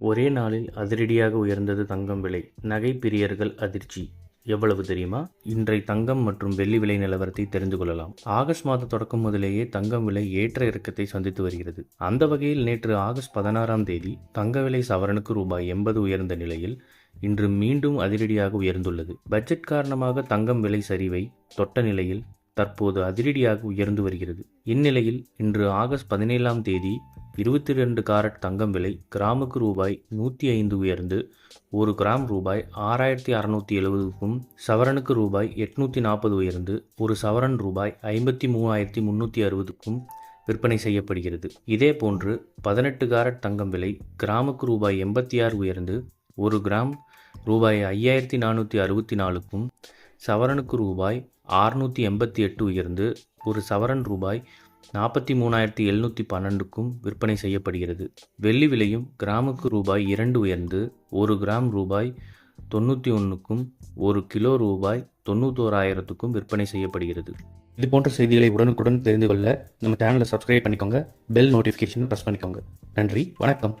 ஒரே நாளில் அதிரடியாக உயர்ந்தது தங்கம் விலை. நகை பிரியர்கள் அதிர்ச்சி. எவ்வளவு தெரியுமா? இன்றை தங்கம் மற்றும் வெள்ளி விலை நிலவரத்தை தெரிந்து கொள்ளலாம். ஆகஸ்ட் மாத தொடக்கம் முதலேயே தங்கம் விலை ஏற்ற இறக்கத்தை சந்தித்து வருகிறது. அந்த வகையில் நேற்று ஆகஸ்ட் பதினாறாம் தேதி தங்க விலை சவரனுக்கு ரூபாய் எண்பது உயர்ந்த நிலையில் இன்று மீண்டும் அதிரடியாக உயர்ந்துள்ளது. பட்ஜெட் காரணமாக தங்கம் விலை சரிவை தொட்ட நிலையில் தற்போது அதிரடியாக உயர்ந்து வருகிறது. இந்நிலையில் இன்று ஆகஸ்ட் பதினேழாம் தேதி இருபத்தி ரெண்டு காரட் தங்கம் விலை கிராமுக்கு ரூபாய் நூற்றி ஐந்து உயர்ந்து ஒரு கிராம் ரூபாய் ஆறாயிரத்தி அறநூற்றி எழுபதுக்கும் சவரனுக்கு ரூபாய் எட்நூற்றி நாற்பது உயர்ந்து ஒரு சவரன் ரூபாய் ஐம்பத்தி மூவாயிரத்தி முந்நூற்றி அறுபதுக்கும் விற்பனை செய்யப்படுகிறது. இதேபோன்று பதினெட்டு காரட் தங்கம் விலை கிராமுக்கு ரூபாய் எண்பத்தி ஆறு உயர்ந்து ஒரு கிராம் ரூபாய் ஐயாயிரத்தி நானூற்றி அறுபத்தி நாலுக்கும் சவரனுக்கு ரூபாய் ஆறுநூற்றி எண்பத்தி எட்டு உயர்ந்து ஒரு சவரன் ரூபாய் நாற்பத்தி மூணாயிரத்தி எழுநூற்றி பன்னெண்டுக்கும் விற்பனை செய்யப்படுகிறது. வெள்ளி விலையும் கிராமுக்கு ரூபாய் இரண்டு உயர்ந்து ஒரு கிராம் ரூபாய் தொண்ணூற்றி ஒன்றுக்கும் ஒரு கிலோ ரூபாய் தொண்ணூத்தோராயிரத்துக்கும் விற்பனை செய்யப்படுகிறது. இது போன்ற செய்திகளை உடனுக்குடன் தெரிந்து கொள்ள நம்ம சேனலை சப்ஸ்கிரைப் பண்ணிக்கோங்க. பெல் நோட்டிஃபிகேஷன் ப்ரெஸ் பண்ணிக்கோங்க. நன்றி வணக்கம்.